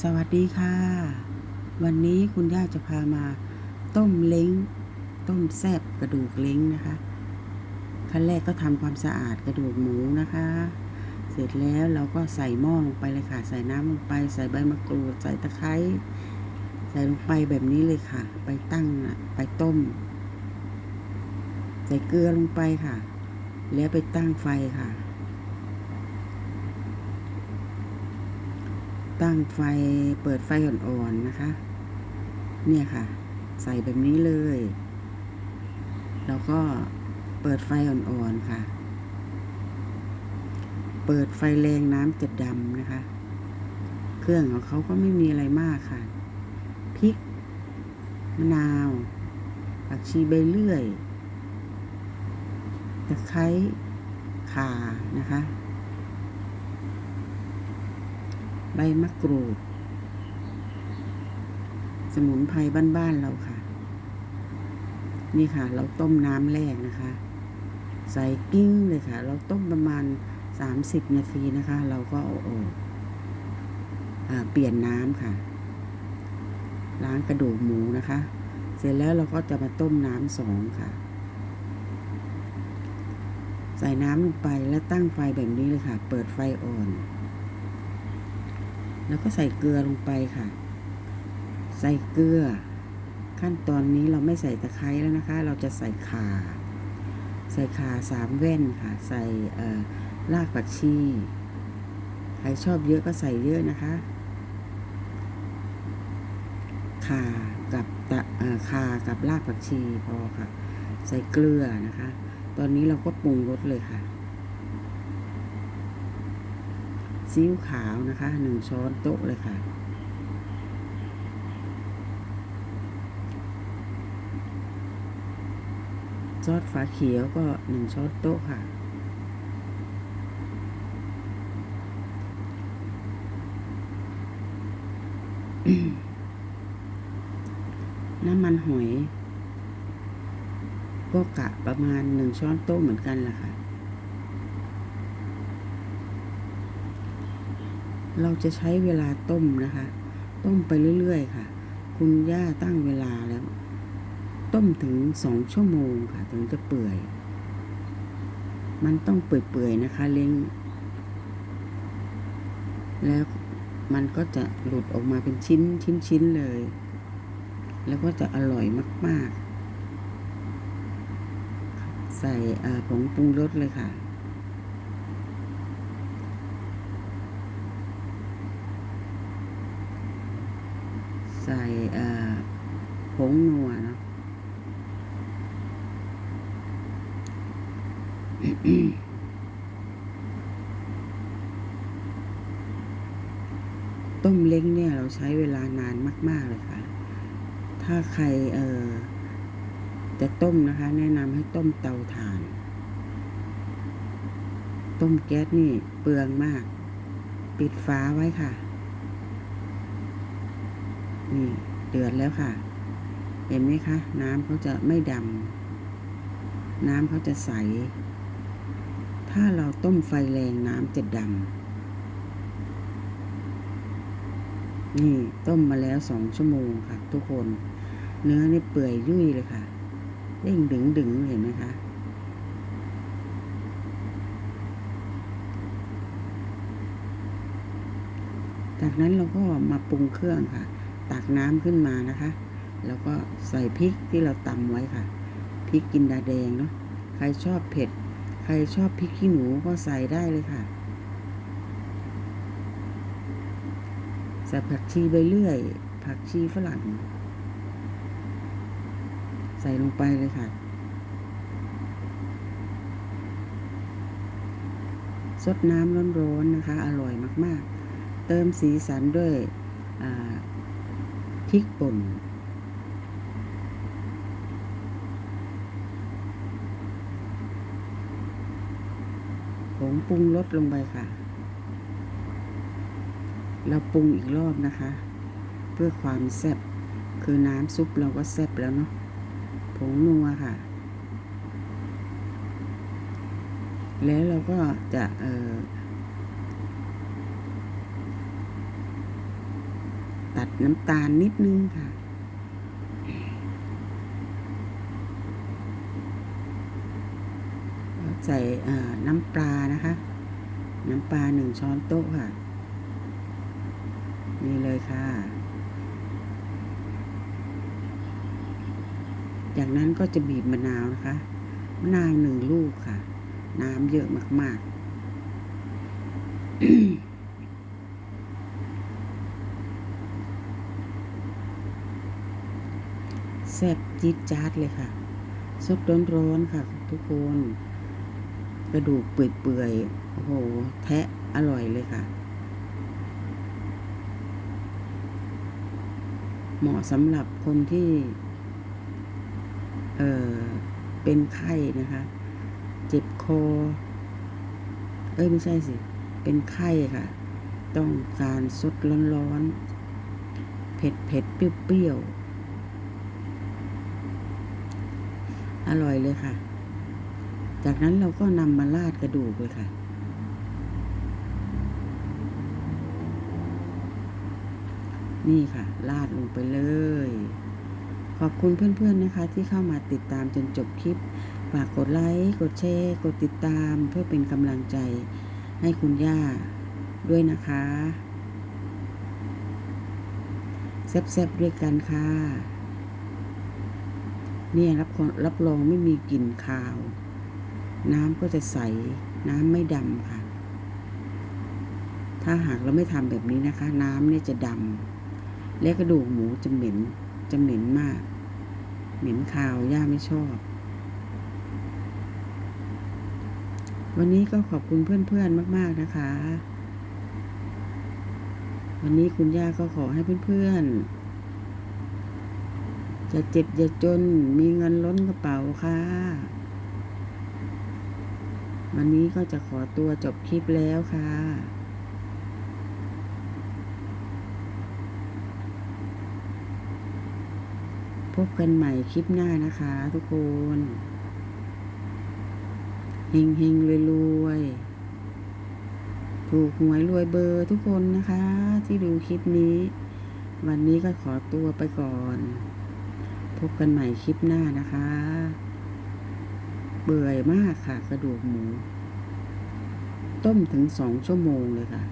สวัสดีค่ะ วันนี้คุณย่าจะพามาต้มเล้ง ต้มแซบกระดูกเล้งนะคะขั้นแรกก็ทำความสะอาดกระดูกหมูนะคะ เสร็จแล้วเราก็ใส่หม้อลงไปเลยค่ะ ใส่น้ำลงไปใส่ใบมะกรูด ใส่ตะไคร้ใส่ลงไปแบบนี้เลยค่ะ ไปตั้งไปต้ม ใส่เกลือลงไปค่ะ แล้วไปตั้งไฟค่ะ ตั้งไฟเปิดไฟอ่อนๆนะคะ เนี่ยค่ะ ใส่แบบนี้เลย แล้วก็เปิดไฟอ่อนๆค่ะ เปิดไฟแรงน้ำจะดำนะคะ เครื่องของเขาก็ไม่มีอะไรมากค่ะพริกมะนาวผักชีใบเลื่อยตะไคร้ข่านะคะ ใบมะกรูด สมุนไพรบ้านๆเราค่ะ นี่ค่ะ เราต้มน้ำแรกนะคะ ใส่กิ้งเลยค่ะ เราต้มประมาณ30นาทีนะคะ เราก็เอาออกเปลี่ยนน้ำค่ะ ล้างกระดูกหมูนะคะ เสร็จแล้วเราก็จะมาต้มน้ำสองค่ะ ใส่น้ำลงไปแล้วตั้งไฟแบบนี้เลยค่ะ เปิดไฟอ่อน แล้วก็ใส่เกลือลงไปค่ะ ใส่เกลือ ขั้นตอนนี้เราไม่ใส่ตะไคร้แล้วนะคะ เราจะใส่ข่า ใส่ข่าสามแว่นค่ะ ใส่รากผักชี ใครชอบเยอะก็ใส่เยอะนะคะ ข่ากับตะข่ากับรากผักชีพอค่ะ ใส่เกลือนะคะ ตอนนี้เราก็ปรุงรสเลยค่ะ ซีอิ๊วขาวนะคะหนึ่งช้อนโต๊ะเลยค่ะ ซอสฝาเขียวก็หนึ่งช้อนโต๊ะค่ะ น้ำมันหอย ก็กะประมาณหนึ่งช้อนโต๊ะเหมือนกันแหละค่ะ เราจะใช้เวลาต้มนะคะ ต้มไปเรื่อยๆค่ะ คุณย่าตั้งเวลาแล้ว ต้มถึงสองชั่วโมงค่ะ ถึงจะเปื่อย มันต้องเปื่อยๆนะคะ เล้ง แล้วมันก็จะหลุดออกมาเป็นชิ้นชิ้นชิ้นเลย แล้วก็จะอร่อยมาก ๆ ใส่ผงปรุงรสเลยค่ะ ใส่ผงนัวเนาะต้มเล้งเนี่ยเราใช้เวลานานมาก ๆ เลยค่ะ ถ้าใครเออจะต้มนะคะ แนะนำให้ต้มเตาถ่าน ต้มแก๊สนี่เปลืองมาก ปิดฝาไว้ค่ะ นี่เดือดแล้วค่ะ เห็นไหมคะ น้ำเขาจะไม่ดำน้ำเขาจะใส ถ้าเราต้มไฟแรงน้ำจะดำนี่ต้มมาแล้วสองชั่วโมงค่ะ ทุกคน เนื้อนี่เปื่อยยุ่ยเลยค่ะเด้งดึงดึงเห็นไหมคะจากนั้นเราก็มาปรุงเครื่องค่ะ ตักน้ำขึ้นมานะคะ แล้วก็ใส่พริกที่เราตำไว้ค่ะ พริกกินดาแดงเนาะ ใครชอบเผ็ด ใครชอบพริกขี้หนูก็ใส่ได้เลยค่ะ ใส่ผักชีใบเลื่อย ผักชีฝรั่ง ใส่ลงไปเลยค่ะซดน้ำร้อนๆนะคะ อร่อยมากๆ เติมสีสันด้วยอ่า พริกป่น ผงปรุงรสลงไปค่ะ เราปรุงอีกรอบนะคะ เพื่อความแซ่บคือน้ำซุปเราก็แซ่บแล้วเนาะ ผงนัวค่ะ แล้วเราก็จะเอ่อ ตัดน้ำตาลนิดนึงค่ะ ใส่น้ำปลานะคะ น้ำปลาหนึ่งช้อนโต๊ะค่ะ นี่เลยค่ะ จากนั้นก็จะบีบมะนาวนะคะ มะนาวหนึ่งลูกค่ะ น้ำเยอะมาก ๆ แซ่บจี๊ดจ๊าดเลยค่ะสดร้อนๆค่ะ ทุกคน กระดูกเปื่อยๆ โอ้โห แทะอร่อยเลยค่ะ เหมาะสำหรับคนที่ เออเป็นไข้นะคะ เจ็บคอ เอ้ย ไม่ใช่สิ เป็นไข้ค่ะ ต้องการสดร้อนๆ เผ็ดเผ็ดๆเปรี้ยวๆ อร่อยเลยค่ะ จากนั้นเราก็นำมาราดกระดูกเลยค่ะ นี่ค่ะราดลงไปเลย ขอบคุณเพื่อนๆนะคะ ที่เข้ามาติดตามจนจบคลิป ฝากกดไลค์ กดแชร์ กดติดตามเพื่อเป็นกำลังใจให้คุณย่าด้วยนะคะแซ่บๆด้วยกันค่ะ เนี่ยรับรับรองไม่มีกลิ่นคาว น้ำก็จะใส น้ำไม่ดำค่ะ ถ้าหากเราไม่ทำแบบนี้นะคะ น้ำเนี่ยจะดำและกระดูกหมูจะเหม็นจะเหม็นมาก เหม็นคาวย่าไม่ชอบ วันนี้ก็ขอบคุณเพื่อนๆมาก ๆนะคะ วันนี้คุณย่าก็ขอให้เพื่อนๆ จะเจ็บอย่าจนมีเงินล้นกระเป๋าค่ะ วันนี้ก็จะขอตัวจบคลิปแล้วค่ะพบกันใหม่คลิปหน้านะคะทุกคนเฮงเฮงรวยรวยถูกหวยรวยเบอร์ทุกคนนะคะ ที่ดูคลิปนี้ วันนี้ก็ขอตัวไปก่อน พบกันใหม่คลิปหน้านะคะ เบื่อมากค่ะ กระดูกหมู ต้มถึงสองชั่วโมงเลยค่ะ